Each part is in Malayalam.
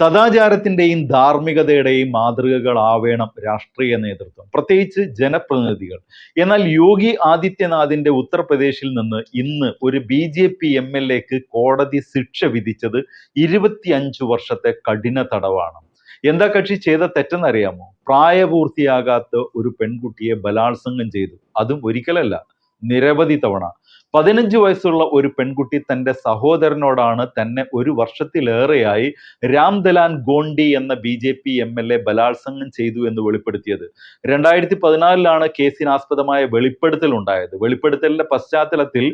സദാചാരത്തിന്റെയും ധാർമ്മികതയുടെയും മാതൃകകളാവേണം രാഷ്ട്രീയ നേതൃത്വം. പ്രത്യേകിച്ച് ജനപ്രതിനിധികൾ. എന്നാൽ യോഗി ആദിത്യനാഥിന്റെ ഉത്തർപ്രദേശിൽ നിന്ന് ഇന്ന് ഒരു B J P M L എക്ക് കോടതി ശിക്ഷ വിധിച്ചത് ഇരുപത്തിയഞ്ചു വർഷത്തെ കഠിന തടവാണ്. എന്താ കക്ഷി ചെയ്ത തെറ്റെന്നറിയാമോ? പ്രായപൂർത്തിയാകാത്ത ഒരു പെൺകുട്ടിയെ ബലാത്സംഗം ചെയ്തു. അതും ഒരിക്കലല്ല നിരവധി തവണ. പതിനഞ്ച് വയസ്സുള്ള ഒരു പെൺകുട്ടി തന്റെ സഹോദരനോടാണ് തന്നെ ഒരു വർഷത്തിലേറെയായി രാംദലാൻ ഗോണ്ടി എന്ന B J P M L A ബലാത്സംഗം ചെയ്തു എന്ന് വെളിപ്പെടുത്തിയത്. രണ്ടായിരത്തി പതിനാലിലാണ് കേസിനാസ്പദമായ വെളിപ്പെടുത്തൽ ഉണ്ടായത്. വെളിപ്പെടുത്തലിന്റെ പശ്ചാത്തലത്തിൽ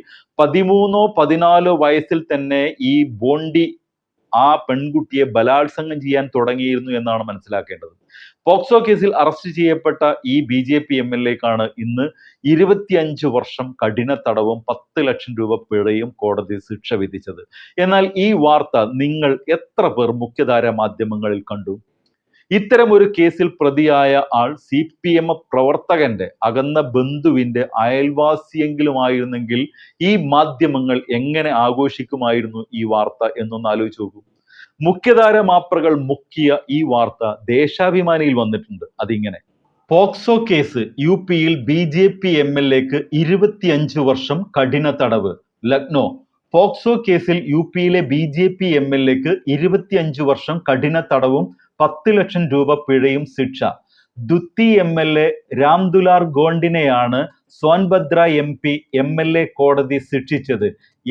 പതിമൂന്നോ പതിനാലോ വയസ്സിൽ തന്നെ ഈ ബോണ്ടി ആ പെൺകുട്ടിയെ ബലാത്സംഗം ചെയ്യാൻ തുടങ്ങിയിരുന്നു എന്നാണ് മനസ്സിലാക്കേണ്ടത്. പോക്സോ കേസിൽ അറസ്റ്റ് ചെയ്യപ്പെട്ട ഈ B J P M L എക്കാണ് ഇന്ന് ഇരുപത്തിയഞ്ച് വർഷം കഠിന തടവും പത്ത് ലക്ഷം രൂപ പിഴയും കോടതി ശിക്ഷ വിധിച്ചത്. എന്നാൽ ഈ വാർത്ത നിങ്ങൾ എത്ര പേർ മുഖ്യധാര മാധ്യമങ്ങളിൽ കണ്ടു? ഇത്തരം ഒരു കേസിൽ പ്രതിയായ ആൾ സി പി എം പ്രവർത്തകന്റെ അകന്ന ബന്ധുവിന്റെ അയൽവാസിയെങ്കിലും ആയിരുന്നെങ്കിൽ ഈ മാധ്യമങ്ങൾ എങ്ങനെ ആഘോഷിക്കുമായിരുന്നു ഈ വാർത്ത എന്നൊന്ന് ആലോചിച്ച് നോക്കൂ. മുഖ്യധാര മാപ്രകൾ മുക്കിയ ഈ വാർത്ത ദേശാഭിമാനിയിൽ വന്നിട്ടുണ്ട്. അതിങ്ങനെ. പോക്സോ കേസ് യു പിയിൽ B J P M L എക്ക് ഇരുപത്തിയഞ്ച് വർഷം കഠിന തടവ്. ലക്നോ. പോക്സോ കേസിൽ യു പിയിലെ B J P M L എക്ക് ഇരുപത്തിയഞ്ച് വർഷം കഠിന തടവും പത്ത് ലക്ഷം രൂപ പിഴയും ശിക്ഷ. Duddhi M L A Ramdular ഗോണ്ടിനെയാണ് Sonbhadra M P M L A കോടതി ശിക്ഷിച്ചത്.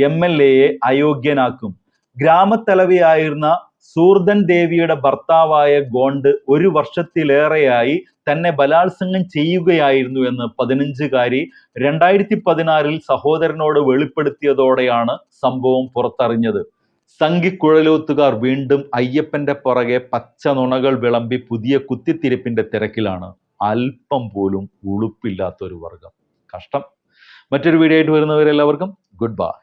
M L എയെ അയോഗ്യനാക്കും. ഗ്രാമത്തലവിയായിരുന്ന സൂർദൻ ദേവിയുടെ ഭർത്താവായ ഗോണ്ട് ഒരു വർഷത്തിലേറെയായി തന്നെ ബലാത്സംഗം ചെയ്യുകയായിരുന്നു എന്ന് പതിനഞ്ചുകാരി രണ്ടായിരത്തി പതിനാറിൽ സഹോദരനോട് വെളിപ്പെടുത്തിയതോടെയാണ് സംഭവം പുറത്തറിഞ്ഞത്. സംഘിക്കുഴലൂത്തുകാർ വീണ്ടും അയ്യപ്പന്റെ പുറകെ പച്ച നുണകൾ വിളമ്പി പുതിയ കുത്തിത്തിരിപ്പിന്റെ തിരക്കിലാണ്. അല്പം പോലും ഉളുപ്പില്ലാത്ത ഒരു വർഗം. കഷ്ടം. മറ്റൊരു വീഡിയോ ആയിട്ട് വരുന്നവരെല്ലാവർക്കും ഗുഡ് ബൈ